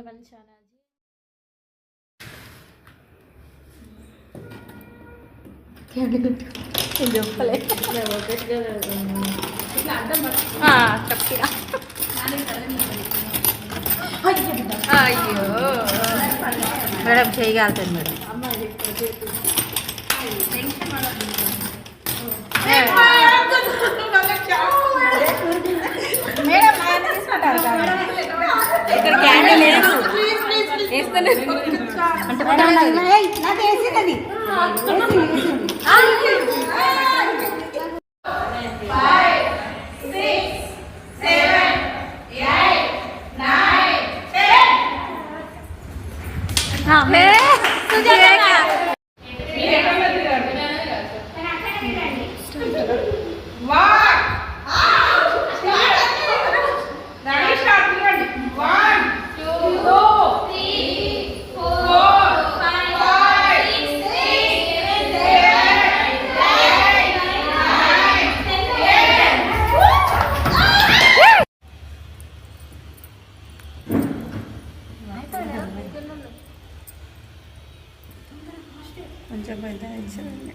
One channel చెప్పలే చెప్పినా అయ్యో మేడం చేయగలుగుతాను మేడం ఇక్కడ క్యాండిల్ లేదు వేస్తేనే అంటే నాకు వేసింది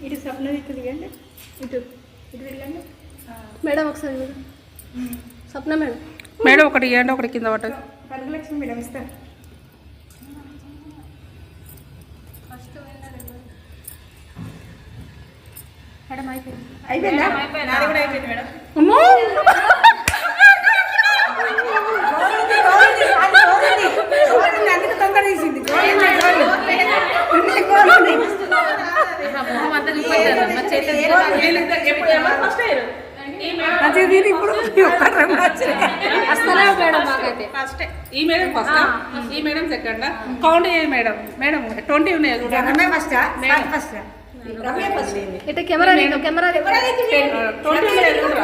ఇటు స్వప్న ఇటు దిగండి. ఇటు ఇటు తిరగండి మేడం ఒకసారి చూడు. స్వప్న మేడం. మేడం ఒకటి ఇవ్వండి ఒకటి కింద పట్టదు పరమలక్ష్మి మేడం ఇస్తారు మేడం అయిపోయింది. కూడా అయిపోయింది మేడం. ఇప్పుడు వస్తలే మేడం మాకైతే. ఫస్ట్ ఈ మేడం ఫస్ట్ ఈ మేడం సెకండ్ కౌంట్ చేయ మేడం. మేడం ట్వంటీ ఉన్నాయి చూడండి ఫస్ట్ ఫస్ట్ రమ్య ఫస్ట్ ఇటు కెమెరా కెమెరా ట్వంటీ ఉన్నాయి చూడరా.